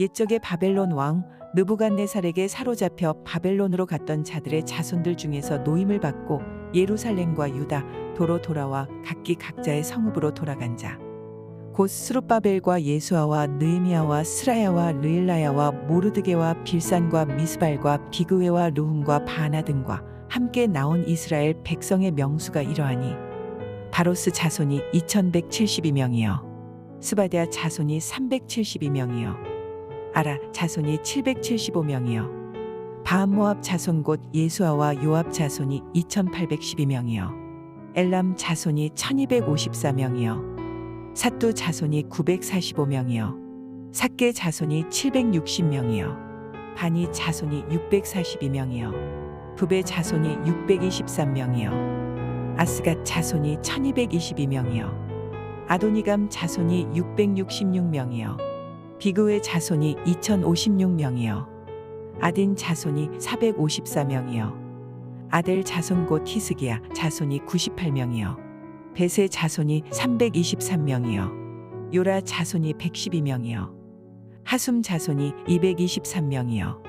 옛적의 바벨론 왕 느부갓네살에게 사로잡혀 바벨론으로 갔던 자들의 자손들 중에서 노임을 받고 예루살렘과 유다 도로 돌아와 각기 각자의 성읍으로 돌아간 자. 곧 스룹바벨과 예수아와 느헤미야와 스라야와 르일라야와 모르드게와 빌산과 미스발과 비그웨와 루훔과 바나 등과 함께 나온 이스라엘 백성의 명수가 이러하니 바로스 자손이 2172명이요 스바디아 자손이 372명이요 아라 자손이 775명이요 바암모압 자손 곧 예수아와 요압 자손이 2812명이요 엘람 자손이 1254명이요 사뚜 자손이 945명이요. 삭게 자손이 760명이요. 바니 자손이 642명이요. 부베 자손이 623명이요. 아스갓 자손이 1222명이요. 아도니감 자손이 666명이요. 비그의 자손이 2056명이요. 아딘 자손이 454명이요. 아델 자손 곧 히스기야 자손이 98명이요. 벳의 자손이 323명이요. 요라 자손이 112명이요. 하숨 자손이 223명이요.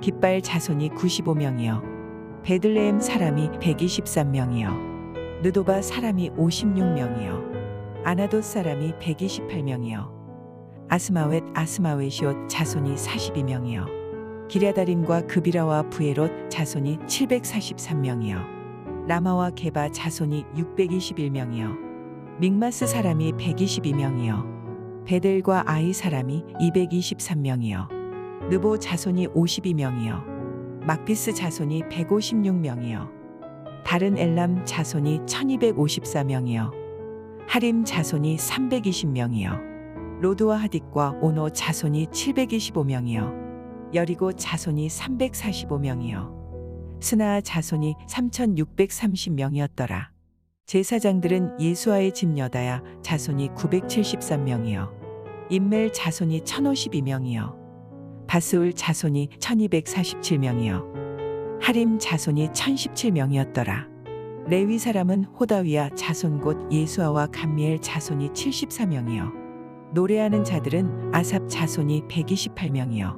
깃발 자손이 95명이요. 베들레헴 사람이 123명이요. 느도바 사람이 56명이요. 아나돗 사람이 128명이요. 아스마웻 아스마웻이옷 자손이 42명이요. 기랴다림과 그비라와 부에롯 자손이 743명이요. 라마와 게바 자손이 621명이요. 믹마스 사람이 122명이요. 베델과 아이 사람이 223명이요. 느보 자손이 52명이요. 막비스 자손이 156명이요. 다른 엘람 자손이 1254명이요. 하림 자손이 320명이요. 로드와 하딕과 오노 자손이 725명이요. 여리고 자손이 345명이요. 스나 자손이 3,630명이었더라. 제사장들은 예수아의 집 여다야 자손이 973명이요. 인멜 자손이 1,052명이요. 바스울 자손이 1,247명이요. 하림 자손이 1,017명이었더라. 레위 사람은 호다위야 자손 곧 예수아와 감미엘 자손이 74명이요. 노래하는 자들은 아삽 자손이 128명이요.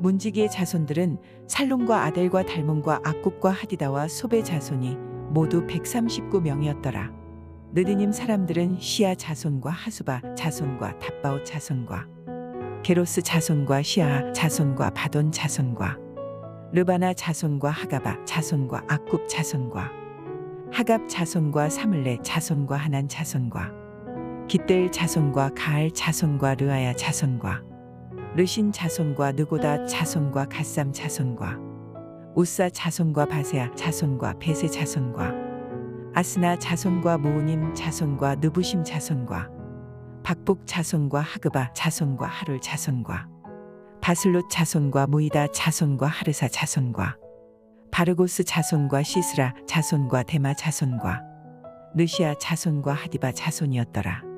문지기의 자손들은 살룸과 아델과 달문과 악굽과 하디다와 소베 자손이 모두 139명이었더라. 느디님 사람들은 시아 자손과 하수바 자손과 답바오 자손과 게로스 자손과 시아 자손과 바돈 자손과 르바나 자손과 하가바 자손과 악굽 자손과 하갑 자손과 사물레 자손과 하난 자손과 기델 자손과 가알 자손과 르아야 자손과 르신 자손과 느고다 자손과 갓삼 자손과 우사 자손과 바세아 자손과 베세 자손과 아스나 자손과 무우님 자손과 느부심 자손과 박복 자손과 하그바 자손과 하룰 자손과 바슬롯 자손과 무이다 자손과 하르사 자손과 바르고스 자손과 시스라 자손과 데마 자손과 느시아 자손과 하디바 자손이었더라.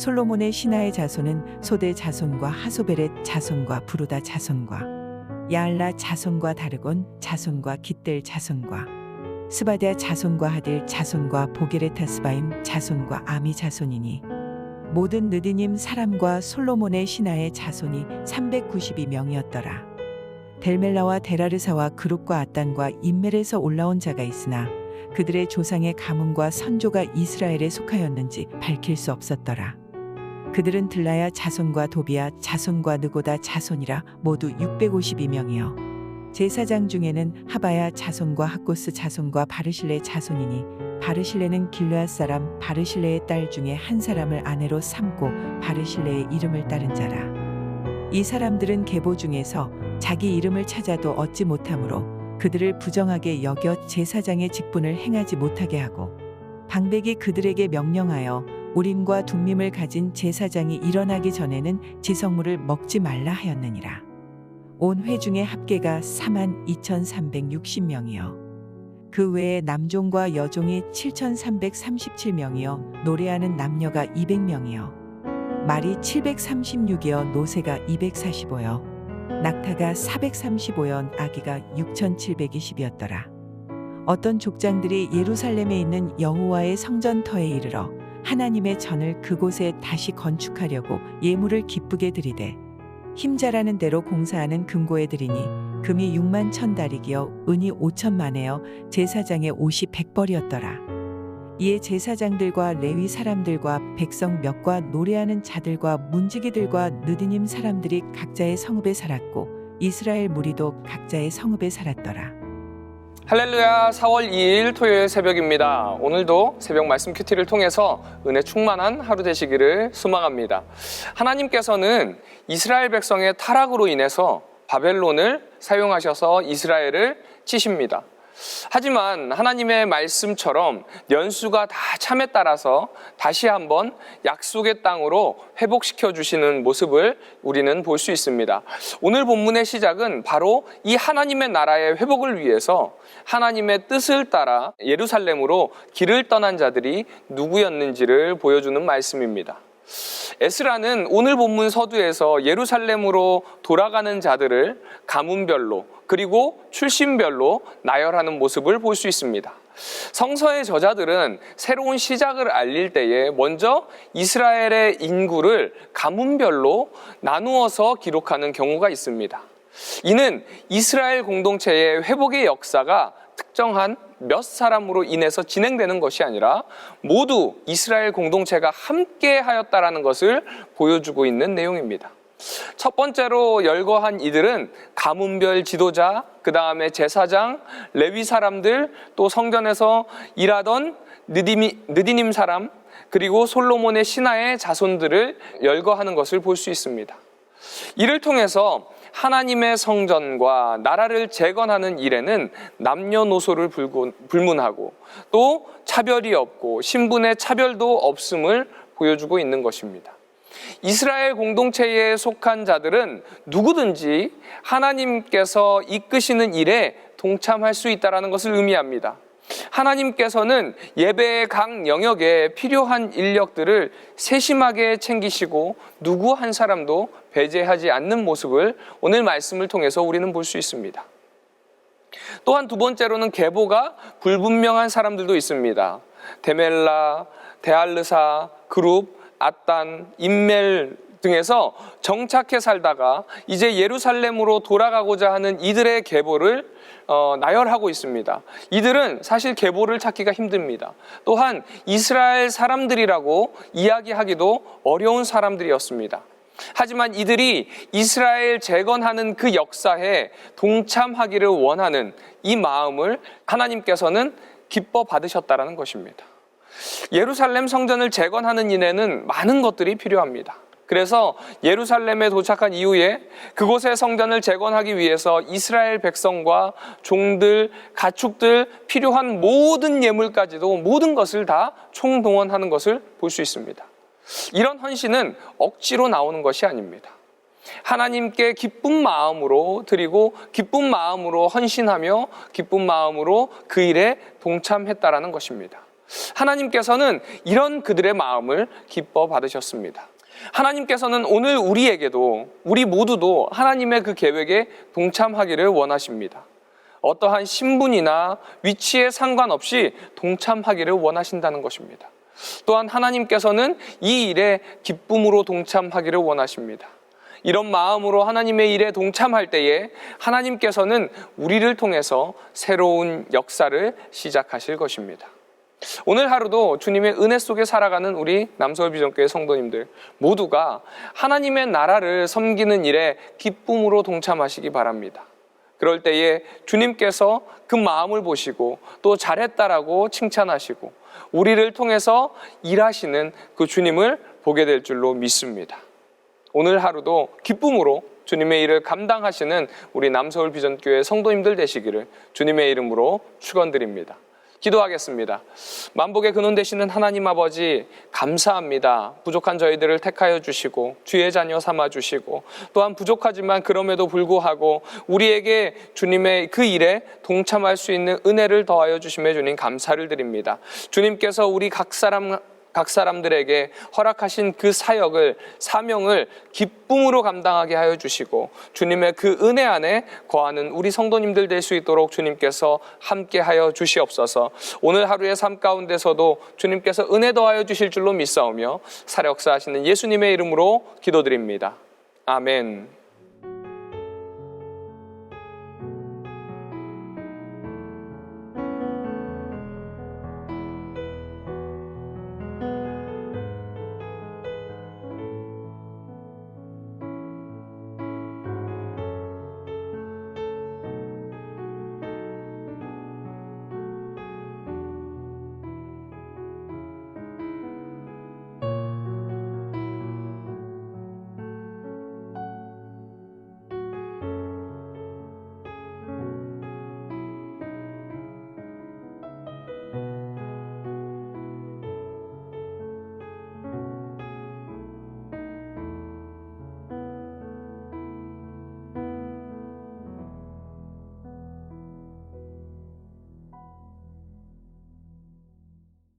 솔로몬의 신하의 자손은 소대 자손과 하소베렛 자손과 부르다 자손과 야알라 자손과 다르곤 자손과 깃델 자손과 스바디아 자손과 하딜 자손과 보게레타스바임 자손과 아미 자손이니 모든 느디님 사람과 솔로몬의 신하의 자손이 392명이었더라. 델멜라와 데라르사와 그룹과 아딴과 인멜에서 올라온 자가 있으나 그들의 조상의 가문과 선조가 이스라엘에 속하였는지 밝힐 수 없었더라. 그들은 들라야 자손과 도비야 자손과 느고다 자손이라 모두 652명이요. 제사장 중에는 하바야 자손과 학고스 자손과 바르실레 자손이니 바르실레는 길르앗 사람 바르실레의 딸 중에 한 사람을 아내로 삼고 바르실레의 이름을 따른 자라. 이 사람들은 계보 중에서 자기 이름을 찾아도 얻지 못하므로 그들을 부정하게 여겨 제사장의 직분을 행하지 못하게 하고 방백이 그들에게 명령하여 우림과 둠밈을 가진 제사장이 일어나기 전에는 지성물을 먹지 말라 하였느니라. 온 회중의 합계가 4만 2,360명이요. 그 외에 남종과 여종이 7,337명이요. 노래하는 남녀가 200명이요. 말이 736이요. 노새가 245요. 낙타가 435연 아기가 6,720이었더라. 어떤 족장들이 예루살렘에 있는 여호와의 성전터에 이르러 하나님의 전을 그곳에 다시 건축하려고 예물을 기쁘게 드리되 힘자라는 대로 공사하는 금고에 드리니 금이 6만 천 다리기여 은이 5천만에여 제사장의 옷이 백벌이었더라. 이에 제사장들과 레위 사람들과 백성 몇과 노래하는 자들과 문지기들과 느디님 사람들이 각자의 성읍에 살았고 이스라엘 무리도 각자의 성읍에 살았더라. 할렐루야 4월 2일 토요일 새벽입니다. 오늘도 새벽 말씀 큐티를 통해서 은혜 충만한 하루 되시기를 소망합니다. 하나님께서는 이스라엘 백성의 타락으로 인해서 바벨론을 사용하셔서 이스라엘을 치십니다. 하지만 하나님의 말씀처럼 연수가 다 참에 따라서 다시 한번 약속의 땅으로 회복시켜 주시는 모습을 우리는 볼 수 있습니다. 오늘 본문의 시작은 바로 이 하나님의 나라의 회복을 위해서 하나님의 뜻을 따라 예루살렘으로 길을 떠난 자들이 누구였는지를 보여주는 말씀입니다. 에스라는 오늘 본문 서두에서 예루살렘으로 돌아가는 자들을 가문별로 그리고 출신별로 나열하는 모습을 볼 수 있습니다. 성서의 저자들은 새로운 시작을 알릴 때에 먼저 이스라엘의 인구를 가문별로 나누어서 기록하는 경우가 있습니다. 이는 이스라엘 공동체의 회복의 역사가 특정한 몇 사람으로 인해서 진행되는 것이 아니라 모두 이스라엘 공동체가 함께 하였다라는 것을 보여주고 있는 내용입니다. 첫 번째로 열거한 이들은 가문별 지도자, 그 다음에 제사장, 레위 사람들, 또 성전에서 일하던 느디미, 느디님 사람, 그리고 솔로몬의 신하의 자손들을 열거하는 것을 볼 수 있습니다. 이를 통해서 하나님의 성전과 나라를 재건하는 일에는 남녀노소를 불문하고 또 차별이 없고 신분의 차별도 없음을 보여주고 있는 것입니다. 이스라엘 공동체에 속한 자들은 누구든지 하나님께서 이끄시는 일에 동참할 수 있다는 것을 의미합니다. 하나님께서는 예배의 각 영역에 필요한 인력들을 세심하게 챙기시고 누구 한 사람도 배제하지 않는 모습을 오늘 말씀을 통해서 우리는 볼 수 있습니다. 또한 두 번째로는 계보가 불분명한 사람들도 있습니다. 데멜라, 데알르사, 그룹, 아딴, 인멜 등에서 정착해 살다가 이제 예루살렘으로 돌아가고자 하는 이들의 계보를 어, 나열하고 있습니다. 이들은 사실 계보를 찾기가 힘듭니다. 또한 이스라엘 사람들이라고 이야기하기도 어려운 사람들이었습니다. 하지만 이들이 이스라엘 재건하는 그 역사에 동참하기를 원하는 이 마음을 하나님께서는 기뻐 받으셨다라는 것입니다. 예루살렘 성전을 재건하는 일에는 많은 것들이 필요합니다. 그래서 예루살렘에 도착한 이후에 그곳의 성전을 재건하기 위해서 이스라엘 백성과 종들, 가축들, 필요한 모든 예물까지도 모든 것을 다 총동원하는 것을 볼 수 있습니다. 이런 헌신은 억지로 나오는 것이 아닙니다. 하나님께 기쁜 마음으로 드리고 기쁜 마음으로 헌신하며 기쁜 마음으로 그 일에 동참했다라는 것입니다. 하나님께서는 이런 그들의 마음을 기뻐 받으셨습니다. 하나님께서는 오늘 우리에게도 우리 모두도 하나님의 그 계획에 동참하기를 원하십니다. 어떠한 신분이나 위치에 상관없이 동참하기를 원하신다는 것입니다. 또한 하나님께서는 이 일에 기쁨으로 동참하기를 원하십니다. 이런 마음으로 하나님의 일에 동참할 때에 하나님께서는 우리를 통해서 새로운 역사를 시작하실 것입니다. 오늘 하루도 주님의 은혜 속에 살아가는 우리 남서울 비전교회 성도님들 모두가 하나님의 나라를 섬기는 일에 기쁨으로 동참하시기 바랍니다. 그럴 때에 주님께서 그 마음을 보시고 또 잘했다라고 칭찬하시고 우리를 통해서 일하시는 그 주님을 보게 될 줄로 믿습니다. 오늘 하루도 기쁨으로 주님의 일을 감당하시는 우리 남서울 비전교회 성도님들 되시기를 주님의 이름으로 축원드립니다. 기도하겠습니다. 만복의 근원 되시는 하나님 아버지 감사합니다. 부족한 저희들을 택하여 주시고 주의 자녀 삼아 주시고 또한 부족하지만 그럼에도 불구하고 우리에게 주님의 그 일에 동참할 수 있는 은혜를 더하여 주심에 주님 감사를 드립니다. 주님께서 우리 각 사람 각 사람들에게 허락하신 그 사역을 사명을 기쁨으로 감당하게 하여 주시고 주님의 그 은혜 안에 거하는 우리 성도님들 될 수 있도록 주님께서 함께 하여 주시옵소서. 오늘 하루의 삶 가운데서도 주님께서 은혜 더하여 주실 줄로 믿사오며 사역사 하시는 예수님의 이름으로 기도드립니다. 아멘.